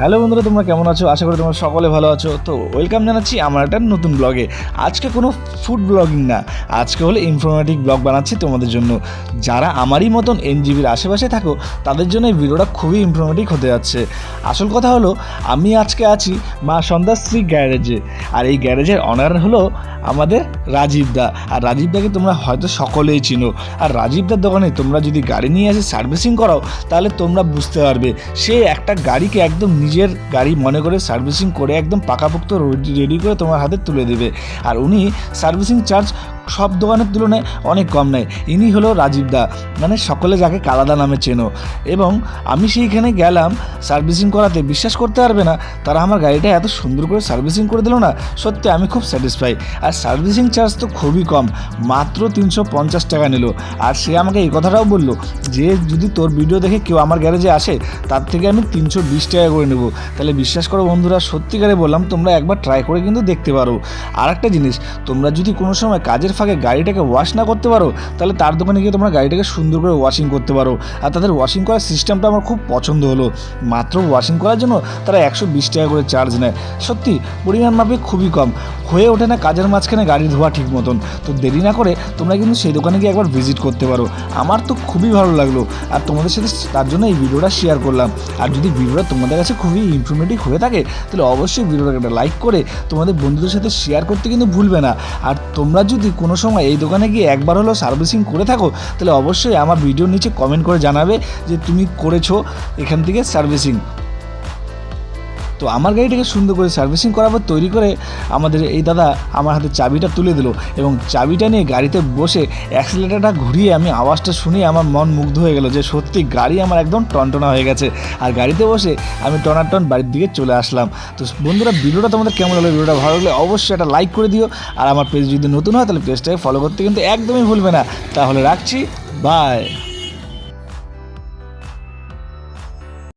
Hello বন্ধুরা, তোমরা কেমন আছো? আশা করি তোমরা সকলে ভালো আছো। তো ওয়েলকাম জানাচ্ছি আমার একটা নতুন ব্লগে আজকে কোনো ফুড ব্লগিং না, আজকে হলো ইনফরমেটিভ ব্লগ বানাচ্ছি তোমাদের জন্য। যারা আমারই মতন এনজিবির আশেপাশে থাকো, তাদের জন্য এই ভিডিওটা খুবই ইনফরমেটিভ হতে যাচ্ছে। আসল কথা হলো, আমি আজকে আছি মা সন্ধ্যাশ্রী গ্যারেজে আর এই গ্যারেজের অনার হলো আমাদের রাজীব দা। আর রাজীব দাকে তোমরা হয়তো সকলেই চিনো। আর রাজীব দার দোকানে তোমরা যদি গাড়ি নিয়ে এসে সার্ভিসিং করাও, তাহলে তোমরা বুঝতে পারবে। সে একটা গাড়িকে একদম নিজের গাড়ি মনে করে সার্ভিসিং করে একদম পাকাপোক্ত রেডি করে তোমার হাতে তুলে দেবে। আর উনি সার্ভিসিং চার্জ সব দোকানের তুলনায় অনেক কম নেয়। ইনি হলো রাজীব দা মানে সকলে যাকে কালাদা নামে চেনো। এবং আমি সেইখানে গেলাম, সার্ভিসিং করাতে। বিশ্বাস করতে পারবে না, তারা আমার গাড়িটা এত সুন্দর করে সার্ভিসিং করে দিল না, সত্যি আমি খুব স্যাটিসফাই। আর সার্ভিসিং চার্জ তো খুবই কম, মাত্র তিনশো পঞ্চাশ টাকা নিল। আর সে আমাকে এই কথাটাও বলল যে, যদি তোর ভিডিও দেখে কেউ আমার গ্যারেজে আসে, তার থেকে আমি তিনশো বিশ টাকা করে নেব। তাহলে বিশ্বাস করো বন্ধুরা, সত্যিকারে বললাম, তোমরা একবার ট্রাই করে কিন্তু দেখতে পারো। আর একটা জিনিস, তোমরা যদি কোনো সময় কাজের ফাঁকে গাড়িটাকে ওয়াশ না করতে পারো, তাহলে তার দোকানে গিয়ে তোমরা গাড়িটাকে সুন্দর করে ওয়াশিং করতে পারো। আর তাদের ওয়াশিং করার সিস্টেমটা আমার খুব পছন্দ হলো। মাত্র ওয়াশিং করার জন্য তারা একশো বিশ টাকা করে চার্জ নেয়। সত্যি, পরিমাণ মাপে খুবই কম। হয়ে ওঠে না কাজের মাঝখানে গাড়ি ধোয়া ঠিক মতন। তো দেরি না করে তোমরা কিন্তু সেই দোকানে গিয়ে একবার ভিজিট করতে পারো। আমার তো খুবই ভালো লাগল। আর তোমাদের সাথে তার জন্য এই ভিডিওটা শেয়ার করলাম। আর যদি ভিডিওটা তোমাদের কাছে খুবই ইনফরমেটিভ হয়ে থাকে, তাহলে অবশ্যই ভিডিওটাকে একটা লাইক করে তোমাদের বন্ধুদের সাথে শেয়ার করতে কিন্তু ভুলবে না। আর তোমরা যদি কোনো সময় এই দোকানে গিয়ে একবার হলেও সার্ভিসিং করে থাকো, তাহলে অবশ্যই আমার ভিডিওর নিচে কমেন্ট করে জানাবে যে তুমি করেছ এখান থেকে সার্ভিসিং তো আমার গাড়িটাকে সুন্দর করে সার্ভিসিং করার পর তৈরি করে আমাদের এই দাদা আমার হাতে চাবিটা তুলে দিল এবং চাবিটা নিয়ে গাড়িতে বসে অ্যাক্সিলেটারটা ঘুরিয়ে আমি আওয়াজটা শুনে আমার মন মুগ্ধ হয়ে গেল যে সত্যি গাড়ি আমার একদম টনটনা হয়ে গেছে। আর গাড়িতে বসে আমি টনাটন বাড়ির দিকে চলে আসলাম। তো বন্ধুরা, ভিডিওটা তোমাদের কেমন লাগল? ভিডিওটা ভালো লাগলে অবশ্যই একটা লাইক করে দিও। আর আমার পেজ যদি নতুন হয়, তাহলে পেজটাকে ফলো করতে কিন্তু একদমই ভুলবে না। তাহলে রাখছি। বাই